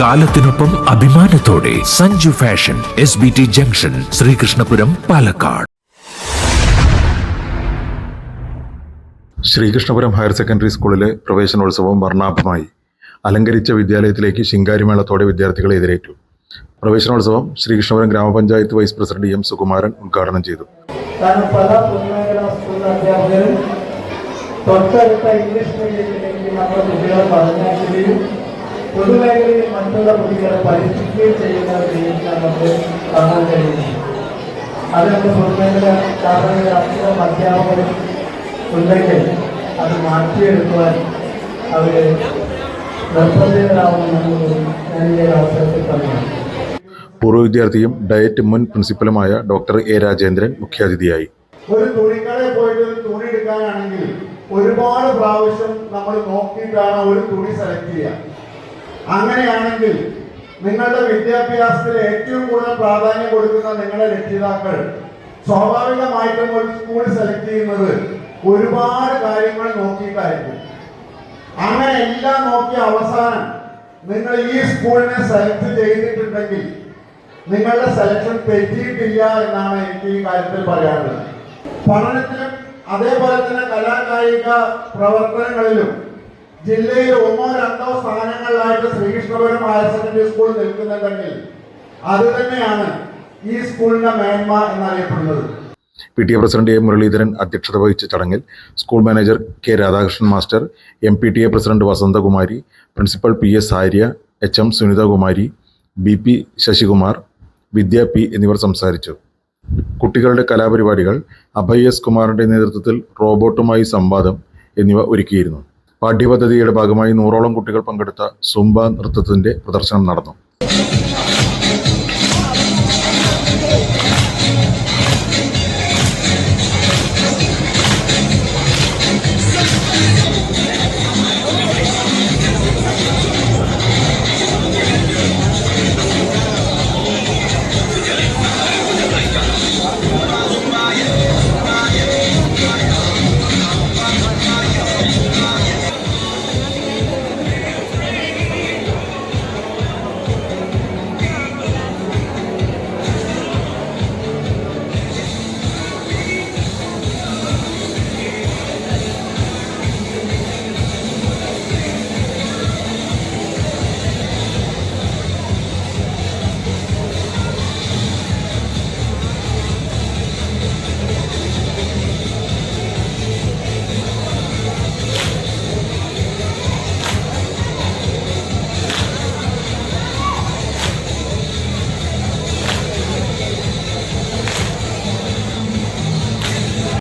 കാലത്തിനൊപ്പം അഭിമാനത്തോടെ Sanju fashion S B T junction Sreekrishnapuram Palakkad. Sreekrishnapuram higher secondary സ്കൂളിലെ പ്രവേശനോത്സവം വർണാഭമായി. അലങ്കരിച്ച വിദ്യാലയത്തിലേക്ക് ശിങ്കാരിമേളത്തോടെ വിദ്യാർത്ഥികളെ എതിരേറ്റു. പ്രവേശനോത്സവം ശ്രീകൃഷ്ണപുരം ഗ്രാമപഞ്ചായത്ത് വൈസ് പ്രസിഡന്റ് എം സുകുമാരൻ ഉദ്ഘാടനം ചെയ്തു. തൊട്ടടുത്ത ഇംഗ്ലീഷ് മീഡിയത്തിലേക്ക് നമ്മുടെ കുട്ടികളെ പറഞ്ഞയക്കുകയും പൊതുമേഖലയിൽ മറ്റുള്ള കുട്ടികളെ പഠിപ്പിക്കുകയും ചെയ്യുന്ന നമുക്ക് കാണാൻ കഴിയുന്നു അതിനൊക്കെ പൊതുമേഖല കാരണം അത്തരം അധ്യാപകരും ഉണ്ടെങ്കിൽ അത് മാറ്റിയെടുക്കുവാൻ അവർ നിർബന്ധിതരാകുമെന്ന് ഞാൻ ഈ ഒരു അവസരത്തിൽ പറയുന്നു പൂർവ വിദ്യാർത്ഥിയും ഡയറ്റ് മുൻ പ്രിൻസിപ്പലുമായ ഡോക്ടർ എ രാജേന്ദ്രൻ മുഖ്യാതിഥിയായി. ഒരു തുണിക്കടയിൽ പോയിട്ട് ഒരു തുണി എടുക്കാനാണെങ്കിൽ ഒരുപാട് പ്രാവശ്യം നമ്മൾ നോക്കിയിട്ടാണ് ഒരു തുണി സെലക്ട് ചെയ്യുക. അങ്ങനെയാണെങ്കിൽ നിങ്ങളുടെ വിദ്യാഭ്യാസത്തിൽ ഏറ്റവും കൂടുതൽ പ്രാധാന്യം കൊടുക്കുന്ന നിങ്ങളുടെ രക്ഷിതാക്കൾ സ്വാഭാവികമായിട്ടും ഒരു സ്കൂൾ സെലക്ട് ചെയ്യുന്നത് ഒരുപാട് കാര്യങ്ങൾ നോക്കിയിട്ടായിരിക്കും. അങ്ങനെ എല്ലാം നോക്കി അവസാനം നിങ്ങൾ ഈ സ്കൂളിനെ സെലക്ട് ചെയ്തിട്ടുണ്ടെങ്കിൽ നിങ്ങളുടെ സെലക്ഷൻ തെറ്റിയിട്ടില്ല എന്നാണ് എനിക്ക് ഈ കാര്യത്തിൽ പറയാനുള്ളത്. പഠനത്തിലും അതേപോലെ തന്നെ കലാകായിക പ്രവർത്തനങ്ങളിലും ജില്ലയിൽ ഒന്നോ രണ്ടോ സ്ഥാനങ്ങളിലായിട്ട് ശ്രീകൃഷ്ണപുരം ഹയർ സെക്കൻഡറി സ്കൂൾ നിൽക്കുന്നുണ്ടെങ്കിൽ അത് തന്നെയാണ് ഈ സ്കൂളിന്റെ മേന്മ എന്നറിയപ്പെടുന്നത്. P T A president A Muraleedharan അധ്യക്ഷത വഹിച്ച ചടങ്ങിൽ school manager K Radhakrishnan master M P T A president Vasanthakumari principal P S Arya H M Sunithakumari B P Sasikumar Vidya P എന്നിവർ സംസാരിച്ചു. കുട്ടികളുടെ കലാപരിപാടികൾ അഭയ് എസ് കുമാറിന്റെ നേതൃത്വത്തിൽ റോബോട്ടുമായി സംവാദം എന്നിവ ഒരുക്കിയിരുന്നു. പാഠ്യപദ്ധതിയുടെ ഭാഗമായി നൂറോളം കുട്ടികൾ പങ്കെടുത്ത സുംബ നൃത്തത്തിന്റെ പ്രദർശനം നടന്നു.